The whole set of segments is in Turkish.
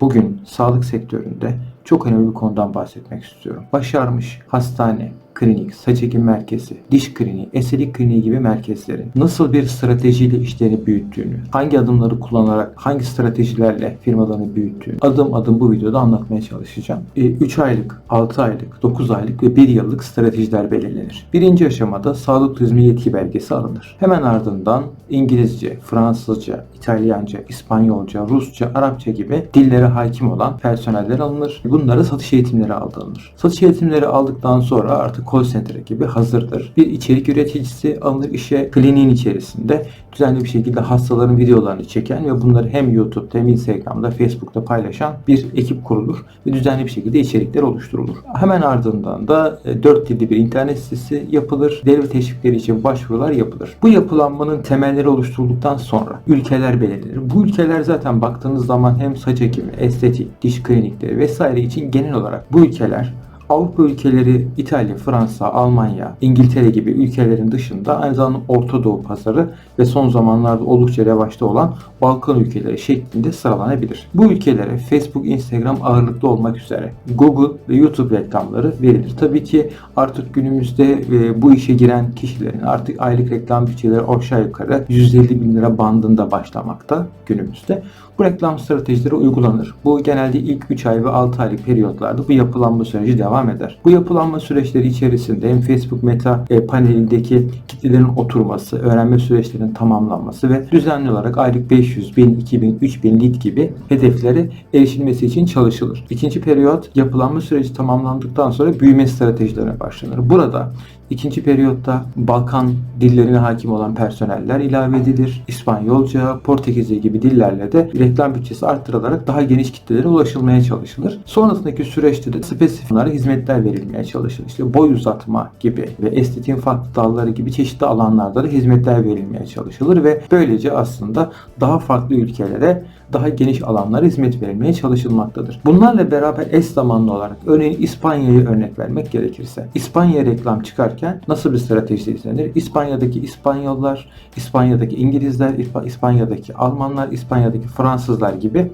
Bugün sağlık sektöründe çok önemli bir konudan bahsetmek istiyorum. Başarmış hastane, klinik, saç ekim merkezi, diş kliniği, estetik kliniği gibi merkezlerin nasıl bir stratejiyle işlerini büyüttüğünü, hangi adımları kullanarak, hangi stratejilerle firmalarını büyüttüğünü adım adım bu videoda anlatmaya çalışacağım. 3 aylık, 6 aylık, 9 aylık ve 1 yıllık stratejiler belirlenir. Birinci aşamada sağlık turizmi yetki belgesi alınır. Hemen ardından İngilizce, Fransızca, İtalyanca, İspanyolca, Rusça, Arapça gibi dillere hakim olan personeller alınır. Bunlara satış eğitimleri alınır. Satış eğitimleri aldıktan sonra artık call center gibi hazırdır. Bir içerik üreticisi alınır işe kliniğin içerisinde düzenli bir şekilde hastaların videolarını çeken ve bunları hem YouTube'da hem Instagram'da, Facebook'ta paylaşan bir ekip kurulur ve düzenli bir şekilde içerikler oluşturulur. Hemen ardından da e, 4 dilli bir internet sitesi yapılır. Devlet teşvikleri için başvurular yapılır. Bu yapılanmanın temelleri oluşturulduktan sonra ülkeler belirlenir. Bu ülkeler zaten baktığınız zaman hem saç ekimi, estetik, diş klinikleri vesaire için genel olarak bu ülkeler Avrupa ülkeleri İtalya, Fransa, Almanya, İngiltere gibi ülkelerin dışında aynı zamanda Orta Doğu pazarı ve son zamanlarda oldukça revaçta olan Balkan ülkeleri şeklinde sıralanabilir. Bu ülkelere Facebook, Instagram ağırlıklı olmak üzere Google ve YouTube reklamları verilir. Tabii ki artık günümüzde e, bu işe giren kişilerin artık aylık reklam bütçeleri aşağı yukarı 150 bin lira bandında başlamakta günümüzde. Bu reklam stratejileri uygulanır. Bu genelde ilk 3 ay ve 6 aylık periyotlarda bu yapılanma süreci devam eder. Bu yapılanma süreçleri içerisinde hem Facebook Meta e, panelindeki kitlelerin oturması, öğrenme süreçlerinin tamamlanması ve düzenli olarak aylık 500, 1000, 2000, 3000 lead gibi hedeflere erişilmesi için çalışılır. İkinci periyot yapılanma süreci tamamlandıktan sonra büyüme stratejilerine başlanır. Burada İkinci periyotta Balkan dillerine hakim olan personeller ilave edilir. İspanyolca, Portekizce gibi dillerle de reklam bütçesi arttırılarak daha geniş kitlelere ulaşılmaya çalışılır. Sonrasındaki süreçte de spesifik hizmetler verilmeye çalışılır. İşte boy uzatma gibi ve estetiğin farklı dalları gibi çeşitli alanlarda da hizmetler verilmeye çalışılır ve böylece aslında daha farklı ülkelere daha geniş alanlara hizmet verilmeye çalışılmaktadır. Bunlarla beraber eş zamanlı olarak örneğin İspanya'yı örnek vermek gerekirse İspanya reklam çıkarken nasıl bir strateji izlenir? İspanya'daki İspanyollar, İspanya'daki İngilizler, İspanya'daki Almanlar, İspanya'daki Fransızlar gibi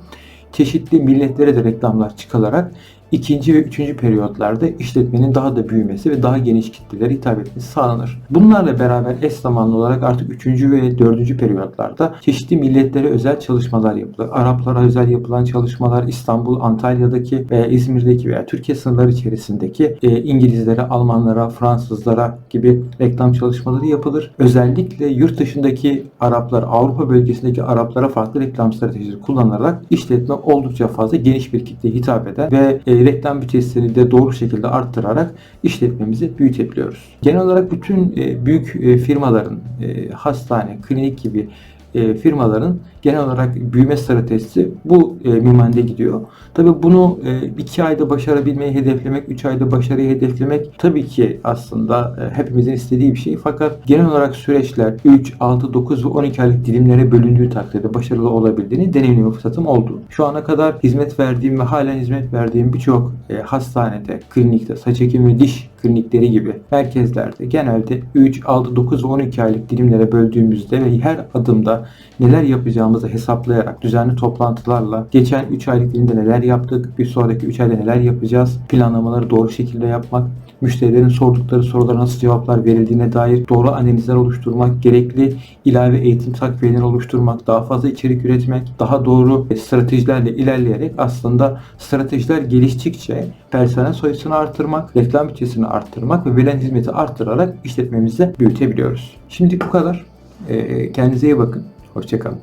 çeşitli milletlere de reklamlar çıkılarak ikinci ve üçüncü periyotlarda işletmenin daha da büyümesi ve daha geniş kitlelere hitap etmesi sağlanır. Bunlarla beraber eş zamanlı olarak artık üçüncü ve dördüncü periyotlarda çeşitli milletlere özel çalışmalar yapılır. Araplara özel yapılan çalışmalar İstanbul, Antalya'daki veya İzmir'deki veya Türkiye sınırları içerisindeki e, İngilizlere, Almanlara, Fransızlara gibi reklam çalışmaları yapılır. Özellikle yurt dışındaki Araplar, Avrupa bölgesindeki Araplara farklı reklam stratejileri kullanarak işletme oldukça fazla geniş bir kitleye hitap eder ve e, reklam bütçesini de doğru şekilde arttırarak işletmemizi büyütebiliyoruz. Genel olarak bütün e, büyük e, firmaların e, hastane, klinik gibi e, firmaların genel olarak büyüme stratejisi bu e, minvalde gidiyor. Tabi bunu 2 e, ayda başarabilmeyi hedeflemek, 3 ayda başarıyı hedeflemek tabii ki aslında e, hepimizin istediği bir şey. Fakat genel olarak süreçler 3, 6, 9 ve 12 aylık dilimlere bölündüğü takdirde başarılı olabildiğini deneyimleme fırsatım oldu. Şu ana kadar hizmet verdiğim ve halen hizmet verdiğim birçok e, hastanede, klinikte, saç ekimi ve diş klinikleri gibi merkezlerde genelde 3, 6, 9 ve 12 aylık dilimlere böldüğümüzde ve her adımda neler yapacağımızı hesaplayarak düzenli toplantılarla geçen 3 aylık dilimde neler yaptık, bir sonraki 3 ayda neler yapacağız, planlamaları doğru şekilde yapmak, müşterilerin sordukları sorulara nasıl cevaplar verildiğine dair doğru analizler oluşturmak, gerekli ilave eğitim takviyeleri oluşturmak, daha fazla içerik üretmek, daha doğru stratejilerle ilerleyerek aslında stratejiler geliştikçe personel sayısını artırmak, reklam bütçesini arttırmak ve verilen hizmeti arttırarak işletmemizi büyütebiliyoruz. Şimdi bu kadar. Kendinize iyi bakın. Hoşçakalın.